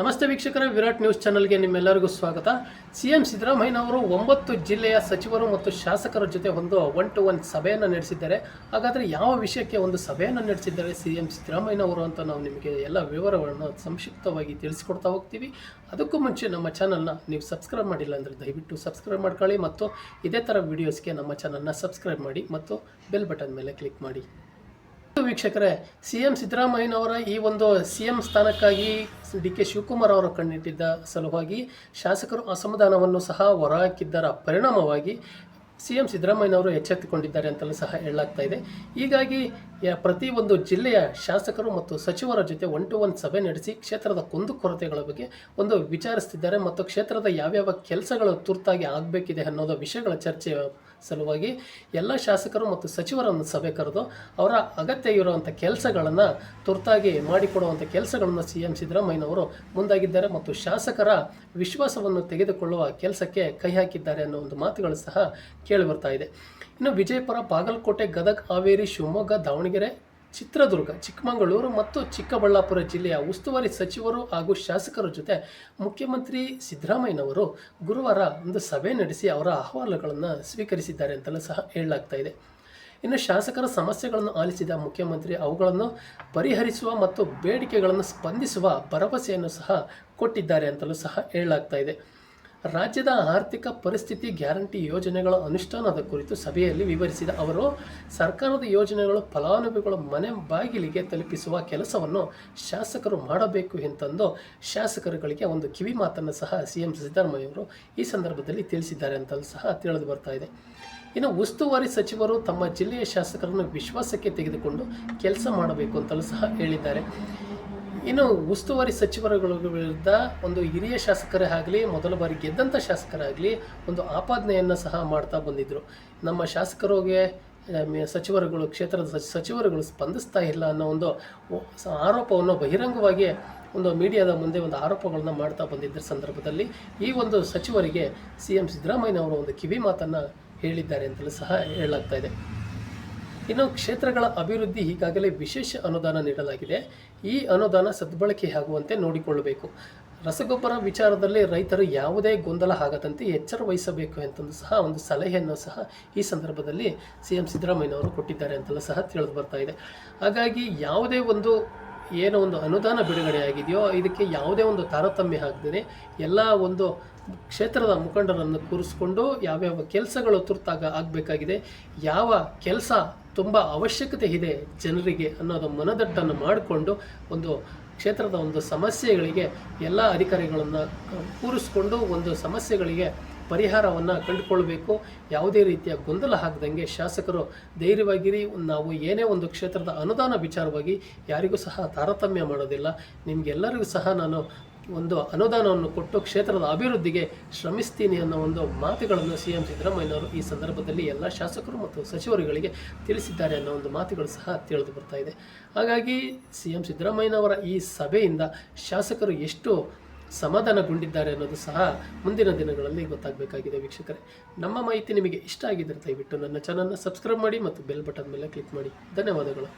ನಮಸ್ತೆ ವೀಕ್ಷಕರೇ, ವಿರಾಟ್ ನ್ಯೂಸ್ ಚಾನೆಲ್ಗೆ ನಿಮ್ಮೆಲ್ಲರಿಗೂ ಸ್ವಾಗತ. ಸಿಎಂ ಸಿದ್ದರಾಮಯ್ಯನವರು ಒಂಬತ್ತು ಜಿಲ್ಲೆಯ ಸಚಿವರು ಮತ್ತು ಶಾಸಕರ ಜೊತೆ ಒಂದು ಒನ್ ಟು ಒನ್ ಸಭೆಯನ್ನು ನಡೆಸಿದ್ದಾರೆ. ಹಾಗಾದರೆ ಯಾವ ವಿಷಯಕ್ಕೆ ಒಂದು ಸಭೆಯನ್ನು ನಡೆಸಿದ್ದಾರೆ ಸಿ ಎಂ ಸಿದ್ದರಾಮಯ್ಯನವರು ಅಂತ ನಾವು ನಿಮಗೆ ಎಲ್ಲ ವಿವರಗಳನ್ನು ಸಂಕ್ಷಿಪ್ತವಾಗಿ ತಿಳಿಸ್ಕೊಡ್ತಾ ಹೋಗ್ತೀವಿ. ಅದಕ್ಕೂ ಮುಂಚೆ ನಮ್ಮ ಚಾನಲ್ನ ನೀವು ಸಬ್ಸ್ಕ್ರೈಬ್ ಮಾಡಿಲ್ಲ ಅಂದರೆ ದಯವಿಟ್ಟು ಸಬ್ಸ್ಕ್ರೈಬ್ ಮಾಡ್ಕೊಳ್ಳಿ ಮತ್ತು ಇದೇ ಥರ ವಿಡಿಯೋಸ್ಗೆ ನಮ್ಮ ಚಾನಲ್ನ ಸಬ್ಸ್ಕ್ರೈಬ್ ಮಾಡಿ ಮತ್ತು ಬೆಲ್ ಬಟನ್ ಮೇಲೆ ಕ್ಲಿಕ್ ಮಾಡಿ. ವೀಕ್ಷಕರೇ ಸಿ ಎಂ ಸಿದ್ದರಾಮಯ್ಯನವರ ಈ ಒಂದು ಸಿ ಎಂ ಸ್ಥಾನಕ್ಕಾಗಿ ಡಿ ಕೆ ಶಿವಕುಮಾರ್ ಅವರು ಕಣ್ಣಿಟ್ಟಿದ್ದ ಸಲುವಾಗಿ ಶಾಸಕರು ಅಸಮಾಧಾನವನ್ನು ಸಹ ಹೊರಹಾಕಿದ್ದರ ಪರಿಣಾಮವಾಗಿ ಸಿ ಎಂ ಸಿದ್ದರಾಮಯ್ಯನವರು ಎಚ್ಚೆತ್ತುಕೊಂಡಿದ್ದಾರೆ ಅಂತಲೂ ಸಹ ಹೇಳಲಾಗ್ತಾ ಇದೆ. ಹೀಗಾಗಿ ಪ್ರತಿ ಒಂದು ಜಿಲ್ಲೆಯ ಶಾಸಕರು ಮತ್ತು ಸಚಿವರ ಜೊತೆ ಒನ್ ಟು ಒನ್ ಸಭೆ ನಡೆಸಿ ಕ್ಷೇತ್ರದ ಕುಂದುಕೊರತೆಗಳ ಬಗ್ಗೆ ಒಂದು ವಿಚಾರಿಸ್ತಿದ್ದಾರೆ ಮತ್ತು ಕ್ಷೇತ್ರದ ಯಾವ್ಯಾವ ಕೆಲಸಗಳು ತುರ್ತಾಗಿ ಆಗಬೇಕಿದೆ ಅನ್ನೋದು ವಿಷಯಗಳ ಚರ್ಚೆ ಸಲುವಾಗಿ ಎಲ್ಲ ಶಾಸಕರು ಮತ್ತು ಸಚಿವರನ್ನು ಸಭೆ ಕರೆದು ಅವರ ಅಗತ್ಯ ಇರುವಂಥ ಕೆಲಸಗಳನ್ನು ತುರ್ತಾಗಿ ಮಾಡಿಕೊಡುವಂಥ ಕೆಲಸಗಳನ್ನು ಸಿ ಎಂ ಸಿದ್ದರಾಮಯ್ಯನವರು ಮುಂದಾಗಿದ್ದಾರೆ ಮತ್ತು ಶಾಸಕರ ವಿಶ್ವಾಸವನ್ನು ತೆಗೆದುಕೊಳ್ಳುವ ಕೆಲಸಕ್ಕೆ ಕೈ ಹಾಕಿದ್ದಾರೆ ಅನ್ನೋ ಒಂದು ಮಾತುಗಳು ಸಹ ಕೇಳಿಬರ್ತಾ ಇದೆ. ಇನ್ನು ವಿಜಯಪುರ, ಬಾಗಲಕೋಟೆ, ಗದಗ, ಹಾವೇರಿ, ಶಿವಮೊಗ್ಗ, ದಾವಣಗೆರೆ, ಚಿತ್ರದುರ್ಗ, ಚಿಕ್ಕಮಗಳೂರು ಮತ್ತು ಚಿಕ್ಕಬಳ್ಳಾಪುರ ಜಿಲ್ಲೆಯ ಉಸ್ತುವಾರಿ ಸಚಿವರು ಹಾಗೂ ಶಾಸಕರ ಜೊತೆ ಮುಖ್ಯಮಂತ್ರಿ ಸಿದ್ದರಾಮಯ್ಯನವರು ಗುರುವಾರ ಒಂದು ಸಭೆ ನಡೆಸಿ ಅವರ ಅಹವಾಲುಗಳನ್ನು ಸ್ವೀಕರಿಸಿದ್ದಾರೆ ಅಂತಲೂ ಸಹ ಹೇಳಲಾಗ್ತಾ ಇದೆ. ಇನ್ನು ಶಾಸಕರ ಸಮಸ್ಯೆಗಳನ್ನು ಆಲಿಸಿದ ಮುಖ್ಯಮಂತ್ರಿ ಅವುಗಳನ್ನು ಪರಿಹರಿಸುವ ಮತ್ತು ಬೇಡಿಕೆಗಳನ್ನು ಸ್ಪಂದಿಸುವ ಭರವಸೆಯನ್ನು ಸಹ ಕೊಟ್ಟಿದ್ದಾರೆ ಅಂತಲೂ ಸಹ ಹೇಳಲಾಗ್ತಾ ಇದೆ. ರಾಜ್ಯದ ಆರ್ಥಿಕ ಪರಿಸ್ಥಿತಿ ಗ್ಯಾರಂಟಿ ಯೋಜನೆಗಳ ಅನುಷ್ಠಾನದ ಕುರಿತು ಸಭೆಯಲ್ಲಿ ವಿವರಿಸಿದ ಅವರು, ಸರ್ಕಾರದ ಯೋಜನೆಗಳು ಫಲಾನುಭವಿಗಳ ಮನೆ ಬಾಗಿಲಿಗೆ ತಲುಪಿಸುವ ಕೆಲಸವನ್ನು ಶಾಸಕರು ಮಾಡಬೇಕು ಎಂತಂದು ಶಾಸಕರುಗಳಿಗೆ ಒಂದು ಕಿವಿ ಮಾತನ್ನು ಸಹ ಸಿ ಎಂ ಸಿದ್ದರಾಮಯ್ಯವರು ಈ ಸಂದರ್ಭದಲ್ಲಿ ತಿಳಿಸಿದ್ದಾರೆ ಅಂತಲೂ ಸಹ ತಿಳಿದು ಬರ್ತಾ ಇದೆ. ಇನ್ನು ಉಸ್ತುವಾರಿ ಸಚಿವರು ತಮ್ಮ ಜಿಲ್ಲೆಯ ಶಾಸಕರನ್ನು ವಿಶ್ವಾಸಕ್ಕೆ ತೆಗೆದುಕೊಂಡು ಕೆಲಸ ಮಾಡಬೇಕು ಅಂತಲೂ ಸಹ ಹೇಳಿದ್ದಾರೆ. ಇನ್ನು ಉಸ್ತುವಾರಿ ಸಚಿವರುಗಳ ವಿರುದ್ಧ ಒಂದು ಹಿರಿಯ ಶಾಸಕರೇ ಆಗಲಿ, ಮೊದಲ ಬಾರಿ ಗೆದ್ದಂಥ ಶಾಸಕರಾಗಲಿ ಒಂದು ಆಪಾದನೆಯನ್ನು ಸಹ ಮಾಡ್ತಾ ಬಂದಿದ್ದರು ನಮ್ಮ ಶಾಸಕರಿಗೆ ಸಚಿವರುಗಳು, ಕ್ಷೇತ್ರದ ಸಚ್- ಸಚಿವರುಗಳು ಸ್ಪಂದಿಸ್ತಾ ಇಲ್ಲ ಅನ್ನೋ ಒಂದು ಆರೋಪವನ್ನು ಬಹಿರಂಗವಾಗಿ ಒಂದು ಮೀಡಿಯಾದ ಮುಂದೆ ಒಂದು ಆರೋಪಗಳನ್ನು ಮಾಡ್ತಾ ಬಂದಿದ್ದ ಸಂದರ್ಭದಲ್ಲಿ ಈ ಒಂದು ಸಚಿವರಿಗೆ ಸಿ ಎಂ ಸಿದ್ದರಾಮಯ್ಯನವರು ಒಂದು ಕಿವಿ ಮಾತನ್ನು ಹೇಳಿದ್ದಾರೆ ಅಂತಲೂ ಸಹ ಹೇಳಲಾಗ್ತಾ ಇದೆ. ಇನ್ನು ಕ್ಷೇತ್ರಗಳ ಅಭಿವೃದ್ಧಿ ಈಗಾಗಲೇ ವಿಶೇಷ ಅನುದಾನ ನೀಡಲಾಗಿದೆ. ಈ ಅನುದಾನ ಸದ್ಬಳಕೆ ಆಗುವಂತೆ ನೋಡಿಕೊಳ್ಳಬೇಕು. ರಸಗೊಬ್ಬರ ವಿಚಾರದಲ್ಲಿ ರೈತರು ಯಾವುದೇ ಗೊಂದಲ ಆಗದಂತೆ ಎಚ್ಚರ ವಹಿಸಬೇಕು ಅಂತಂದು ಸಹ ಒಂದು ಸಲಹೆಯನ್ನು ಸಹ ಈ ಸಂದರ್ಭದಲ್ಲಿ ಸಿ ಎಂ ಸಿದ್ದರಾಮಯ್ಯನವರು ಕೊಟ್ಟಿದ್ದಾರೆ ಅಂತಲೂ ಸಹ ತಿಳಿದು ಬರ್ತಾ ಇದೆ. ಹಾಗಾಗಿ ಯಾವುದೇ ಒಂದು ಏನೋ ಒಂದು ಅನುದಾನ ಬಿಡುಗಡೆ ಆಗಿದೆಯೋ, ಇದಕ್ಕೆ ಯಾವುದೇ ಒಂದು ತಾರತಮ್ಯ ಆಗದೇ ಎಲ್ಲ ಒಂದು ಕ್ಷೇತ್ರದ ಮುಖಂಡರನ್ನು ಕೂರಿಸ್ಕೊಂಡು ಯಾವ್ಯಾವ ಕೆಲಸಗಳು ತುರ್ತಾಗ ಆಗಬೇಕಾಗಿದೆ, ಯಾವ ಕೆಲಸ ತುಂಬ ಅವಶ್ಯಕತೆ ಇದೆ ಜನರಿಗೆ ಅನ್ನೋದು ಮನದಟ್ಟನ್ನು ಮಾಡಿಕೊಂಡು ಒಂದು ಕ್ಷೇತ್ರದ ಒಂದು ಸಮಸ್ಯೆಗಳಿಗೆ ಎಲ್ಲ ಅಧಿಕಾರಿಗಳನ್ನು ಕೂರಿಸ್ಕೊಂಡು ಒಂದು ಸಮಸ್ಯೆಗಳಿಗೆ ಪರಿಹಾರವನ್ನು ಕಂಡುಕೊಳ್ಬೇಕು. ಯಾವುದೇ ರೀತಿಯ ಗೊಂದಲ ಆಗದಂಗೆ ಶಾಸಕರು ಧೈರ್ಯವಾಗಿರಿ. ನಾವು ಏನೇ ಒಂದು ಕ್ಷೇತ್ರದ ಅನುದಾನ ವಿಚಾರವಾಗಿ ಯಾರಿಗೂ ಸಹ ತಾರತಮ್ಯ ಮಾಡೋದಿಲ್ಲ. ನಿಮಗೆಲ್ಲರಿಗೂ ಸಹ ನಾನು ಒಂದು ಅನುದಾನವನ್ನು ಕೊಟ್ಟು ಕ್ಷೇತ್ರದ ಅಭಿವೃದ್ಧಿಗೆ ಶ್ರಮಿಸ್ತೀನಿ ಅನ್ನೋ ಒಂದು ಮಾತುಗಳನ್ನು ಸಿ ಎಂ ಸಿದ್ದರಾಮಯ್ಯನವರು ಈ ಸಂದರ್ಭದಲ್ಲಿ ಎಲ್ಲ ಶಾಸಕರು ಮತ್ತು ಸಚಿವರುಗಳಿಗೆ ತಿಳಿಸಿದ್ದಾರೆ ಅನ್ನೋ ಒಂದು ಮಾತುಗಳು ಸಹ ತಿಳಿದು ಬರ್ತಾ ಇದೆ. ಹಾಗಾಗಿ ಸಿ ಎಂ ಸಿದ್ದರಾಮಯ್ಯನವರ ಈ ಸಭೆಯಿಂದ ಶಾಸಕರು ಎಷ್ಟು ಸಮಾಧಾನಗೊಂಡಿದ್ದಾರೆ ಅನ್ನೋದು ಸಹ ಮುಂದಿನ ದಿನಗಳಲ್ಲಿ ಗೊತ್ತಾಗಬೇಕಾಗಿದೆ ವೀಕ್ಷಕರೇ. ನಮ್ಮ ಮಾಹಿತಿ ನಿಮಗೆ ಇಷ್ಟ ಆಗಿದ್ದರೆ ದಯವಿಟ್ಟು ನನ್ನ ಚಾನಲ್ನ ಸಬ್ಸ್ಕ್ರೈಬ್ ಮಾಡಿ ಮತ್ತು ಬೆಲ್ ಬಟನ್ ಮೇಲೆ ಕ್ಲಿಕ್ ಮಾಡಿ. ಧನ್ಯವಾದಗಳು.